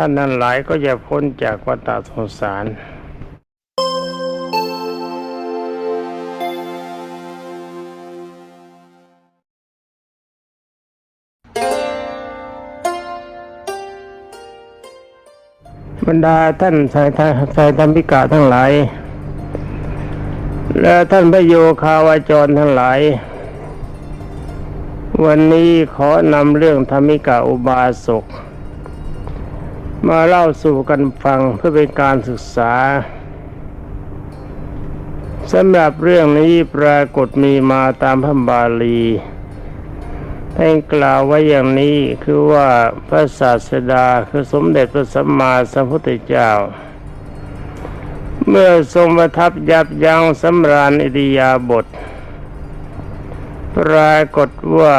ท่านนั้นหลายก็จะพ้นจากวัฏสงสารบรรดาท่านสายทสายธรรมิกาทั้งหลาย และท่านพระโยคาวาจรทั้งหลาย วันนี้ขอนำเรื่องธรรมิกาอุบาสก มาเล่าสู่กันฟังเพื่อเป็นการศึกษาสำหรับเรื่องนี้ปรากฏมีมาตามพระบาลีท่านกล่าวไว้อย่างนี้คือว่าพระศาสดาคือสมเด็จพระสัมมาสัมพุทธเจ้า เมื่อทรงประทับยับยั้งสำราญอิริยาบถปรากฏว่า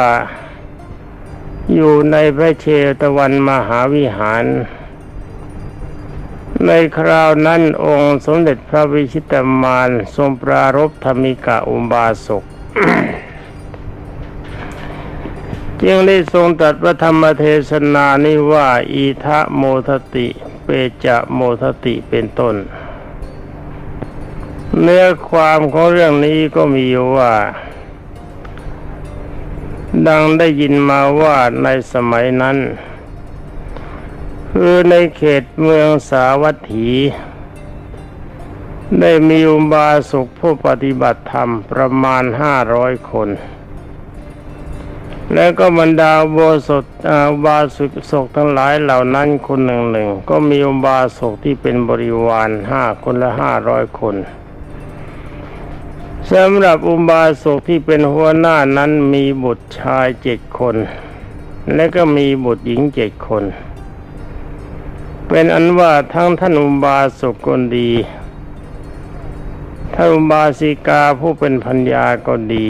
อยู่ในพระเชตวันมหาวิหาร ในคราวนั้นองค์สมเด็จพระวิชิตามานทรงปรารภธรรมิกะอุบาสกจึงได้ทรงตรัสพระธรรมเทศนานี้ว่า อีทะโมทติ เปจะโมทติเป็นต้น เนื้อความของเรื่องนี้ก็มีว่า ดังได้ยินมาว่าในสมัยนั้น คือในเขตเมืองสาวัตถี ได้มีอุบาสกผู้ปฏิบัติธรรมประมาณห้าร้อยคน แล้วก็บรรดาโบสถอุบาสกศกทั้งหลายเหล่านั้นคนหนึ่งหนึ่งก็มีอุบาสกที่เป็นบริวารห้าคนละห้าร้อยคนสำหรับอุบาสกที่เป็นหัวหน้านั้นมีบุตรชายเจ็ดคน และก็มีบุตรหญิงเจ็ดคน เป็นอันว่าทั้งท่านอุบาสกคนดีท่านอุบาสิกาผู้เป็นพัญญาก็ดี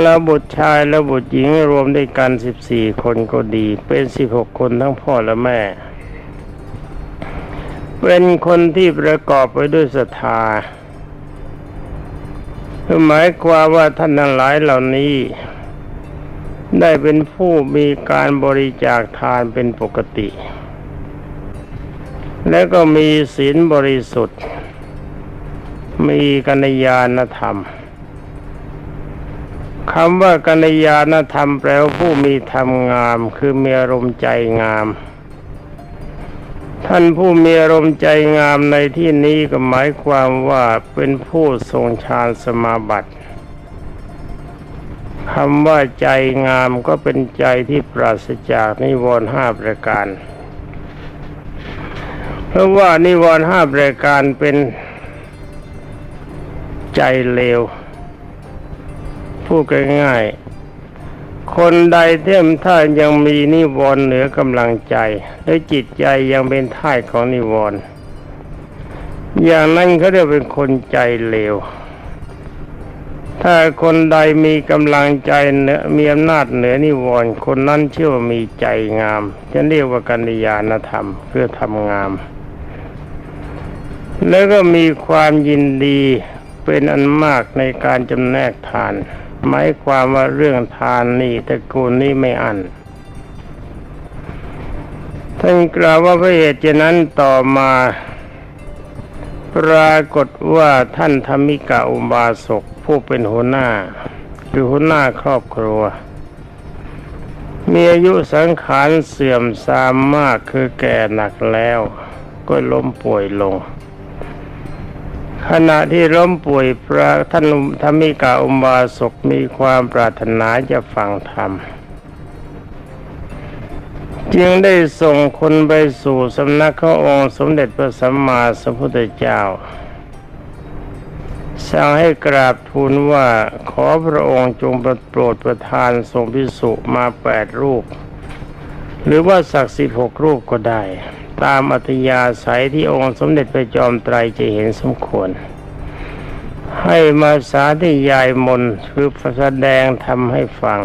และบุตรชายและบุตรหญิงรวมด้วยกันสิบสี่คนก็ดี เป็นสิบหกคนทั้งพ่อและแม่ เป็นคนที่ประกอบไปด้วยศรัทธาหมายความว่าท่านทั้งหลายเหล่านี้ ได้เป็นผู้มีการบริจาคทานเป็นปกติ และก็มีศีลบริสุทธิ์ มีกัญญาณธรรมคำว่ากัญญาณธรรมแปลว่าผู้มีธรรมงาม คือมีอารมณ์ใจงาม ท่านผู้มีอารมณ์ใจงามในที่นี้ก็หมายความว่าเป็นผู้ทรงฌานสมาบัติคำว่าใจงามก็เป็นใจที่ปราศจากนิวรณ์ห้าประการ เพราะว่านิวรณ์ห้าประการเป็นใจเลวพูดง่ายๆคนใดเทียมท่ายังมีนิวรณ์เหนือกำลังใจ และจิตใจยังเป็นท่ายของนิวรณ์อย่างนั้นเขาเรียกเป็นคนใจเลวถ้าคนใดมีกำลังใจเหนือมีอำนาจเหนือนิวรณ์คนนั้นเชื่อว่ามีใจงามจะเรียกว่ากัญญาณธรรมเพื่อทำงาม แล้วก็มีความยินดีเป็นอันมากในการจำแนกทาน หมายความว่าเรื่องทานนี่ตระกูลนี้ไม่อันท่านกล่าวว่าพระเหตุฉะนั้นต่อมา ปรากฏว่าท่านธรรมิกาอุบาสกผู้เป็นหัวหน้าคือหัวหน้าครอบครัว มีอายุสังขารเสื่อมทรามมากคือแก่หนักแล้ว ก็ล้มป่วยลง ขณะที่ล้มป่วยพระท่านธรรมิกาอุบาสกมีความปรารถนาจะฟังธรรม จึงได้ส่งคนไปสู่สำนักขององค์สมเด็จพระสัมมาสัมพุทธเจ้า สั่งให้กราบทูลว่าขอพระองค์จงโปรดประทานทรงพิสุมาแปดรูป หรือว่าศักดิ์สิทธิ์หกรูปก็ได้ ตามอัธยาศัยที่องค์สมเด็จพระจอมไตรจะเห็นสมควร ให้มาสาธยายมนคือแสดงทำให้ฟัง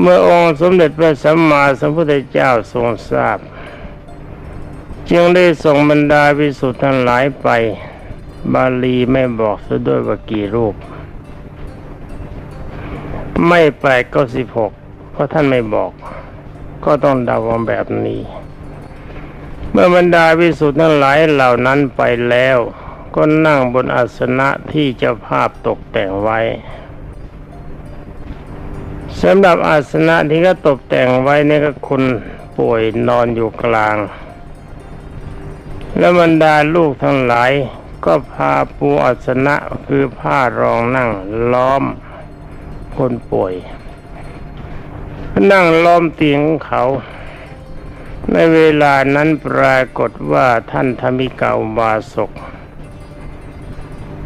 เมื่อองค์สมเด็จพระสัมมาสัมพุทธเจ้าทรงทราบ จึงได้ส่งบรรดาวิสุทธ์ทั้งหลายไป บาลีไม่บอกซะด้วยว่ากี่รูป ไม่แปดก็สิบหก ราะท่านไม่บอก ก็ต้องเดาว่าแบบนี้ เมื่อบรรดาวิสุทธ์ทั้งหลายเหล่านั้นไปแล้ว ก็นั่งบนอาสนะที่เจ้าภาพตกแต่งไว้สำหรับอาสนะที่ก็ตกแต่งไว้เนี่ยก็คนป่วยนอนอยู่กลาง แล้วบรรดาลูกทั้งหลาย ก็พาปูอาสนะคือผ้ารองนั่งล้อมคนป่วย นั่งล้อมเตียงของเขา ในเวลานั้นปรากฏว่าท่านธรรมิกาอุบาสก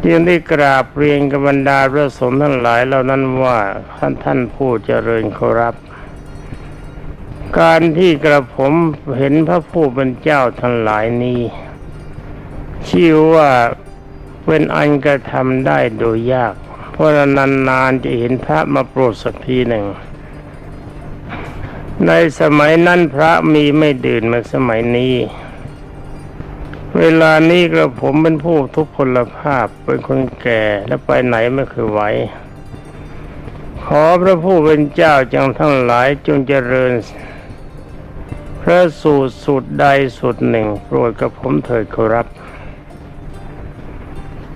จึงได้กราบเรียนกับบรรดาพระสงฆ์ทั้งหลายเหล่านั้นว่าท่านท่านผู้เจริญเคารพการที่กระผมเห็นพระผู้เป็นเจ้าทั้งหลายนี้ชื่อว่าเป็นอันกระทำได้โดยยาก เพราะนานๆจะเห็นพระมาโปรดสักทีหนึ่ง ในสมัยนั้นพระมีไม่ดื่นเหมือนสมัยนี้ เวลานี้กระผมเป็นผู้ทุพพลภาพเป็นคนแก่และไปไหนไม่เคยไหวขอพระผู้เป็นเจ้าจังทั้งหลายจงเจริญ พระสูตรสูตรใดสูตรหนึ่งโปรดกับผมเถิดขอรับ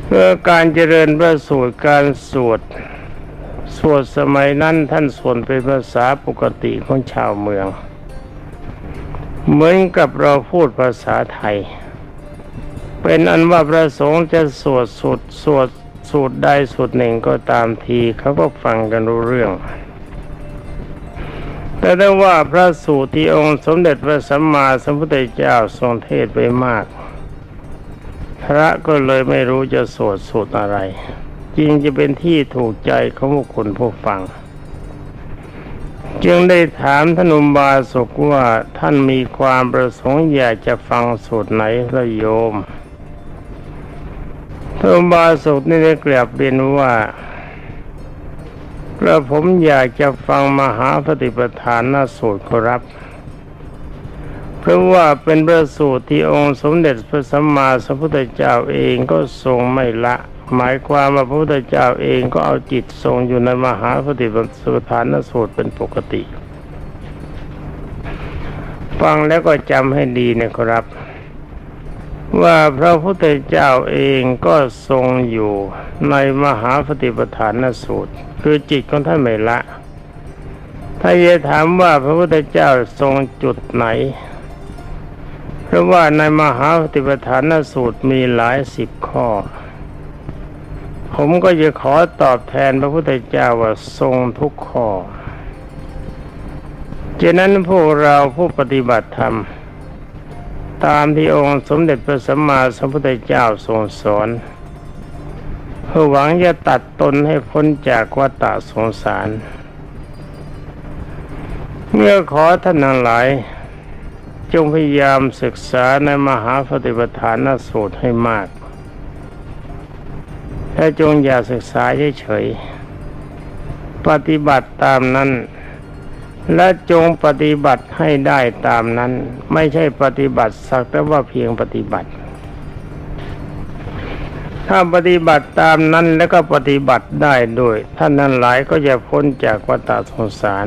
เพื่อการเจริญพระสูตรการสวด สวดสมัยนั้นท่านสวดเป็นภาษาปกติของชาวเมือง เหมือนกับเราพูดภาษาไทย เป็นอันว่าพระสงฆ์จะสวดสวดสวดสูตรใดสูตรหนึ่งก็ตามทีเขาก็ฟังกันรู้เรื่อง แต่ได้ว่าพระสูตรที่องค์สมเด็จพระสัมมาสัมพุทธเจ้าทรงเทศไปมาก พระก็เลยไม่รู้จะสวดสูตรอะไร จริงจะเป็นที่ถูกใจของบุคคลผู้ฟัง จึงได้ถามท่านอุบาสกว่าท่านมีความประสงค์อยากจะฟังสูตรไหนละโยมท่านอุบาสกนี่ได้กราบเรียนว่ากระผมอยากจะฟังมหาปฏิปทานนาสูตรครับ เพราะว่าเป็นพระสูตรที่องค์สมเด็จพระสัมมาสัมพุทธเจ้าเองก็ทรงไม่ละ หมายความว่าพระพุทธเจ้าเองก็เอาจิตทรงอยู่ในมหาปฏิปทานสูตรเป็นปกติ ฟังแล้วก็จำให้ดีนะครับ ว่าพระพุทธเจ้าเองก็ทรงอยู่ในมหาปฏิปทานสูตร คือจิตของท่านไม่ละ ถ้าจะถามว่าพระพุทธเจ้าทรงจุดไหน เพราะว่าในมหาปฏิปทานสูตรมีหลายสิบข้อ ผมก็จะขอตอบแทนพระพุทธเจ้าว่าทรงทุกข้อฉะนั้นพวกเราผู้ปฏิบัติธรรม ตามที่องค์สมเด็จพระสัมมาสัมพุทธเจ้าทรงสอนเพื่อหวังจะตัดตนให้พ้นจากวัฏสงสาร เมื่อขอท่านทั้งหลาย จงพยายามศึกษาในมหาปฏิปทานสูตรให้มาก และจงอย่าศึกษาเฉยๆปฏิบัติตามนั้น และจงปฏิบัติให้ได้ตามนั้น ไม่ใช่ปฏิบัติสักแต่ว่าเพียงปฏิบัติ ถ้าปฏิบัติตามนั้นแล้วก็ปฏิบัติได้ด้วย ท่านนั้นหลายก็จะพ้นจากวัฏสงสาร